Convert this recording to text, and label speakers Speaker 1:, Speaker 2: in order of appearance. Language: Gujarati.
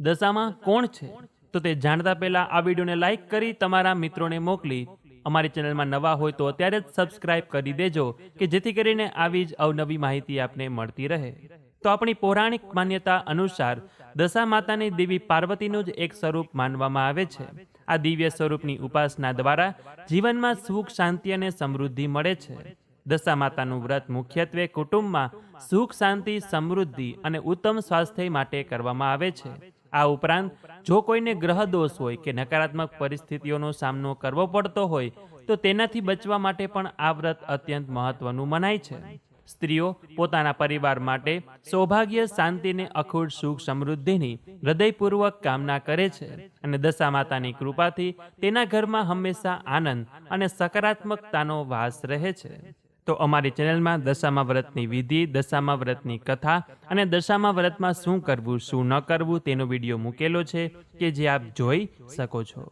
Speaker 1: દશામાં કોણ છે? તો તે જાણતા પહેલા આ વિડીયોને લાઈક કરી તમારા મિત્રોને મોકલી. અમારી ચેનલમાં નવા હોય તો અત્યારે જ સબસ્ક્રાઇબ કરી દેજો, કે જેથી કરીને આવી જ અવનવી માહિતી આપને મળતી રહે. તો આપણી પૌરાણિક માન્યતા અનુસાર દશા માતાની દેવી પાર્વતીનું જ એક સ્વરૂપ માનવામાં આવે છે. આ દિવ્ય સ્વરૂપની ઉપાસના દ્વારા જીવનમાં સુખ, શાંતિ અને સમૃદ્ધિ મળે છે. દશા માતાનું વ્રત મુખ્યત્વે કુટુંબમાં સુખ, શાંતિ, સમૃદ્ધિ અને ઉત્તમ સ્વાસ્થ્ય માટે કરવામાં આવે છે. આ ઉપરાંત, જો કોઈને ગ્રહ દોષ હોય કે નકારાત્મક પરિસ્થિતિઓનો સામનો કરવો પડતો હોય, તો તેનાથી બચવા માટે પણ આ વ્રત અત્યંત મહત્વનું મનાય છે. સ્ત્રીઓ પોતાના પરિવાર માટે સૌભાગ્ય, શાંતિને અખૂટ સુખ સમૃદ્ધિની હૃદયપૂર્વક કામના કરે છે અને દશા માતાની કૃપાથી તેના ઘરમાં હંમેશા આનંદ અને સકારાત્મકતાનો વાસ રહે છે. તો અમારી ચેનલમાં દશામા વ્રતની વિધિ, દશામા વ્રતની કથા અને દશામા વ્રતમાં શું કરવું, શું ન કરવું તેનો વીડિયો મૂકેલો છે કે જે આપ જોઈ શકો છો.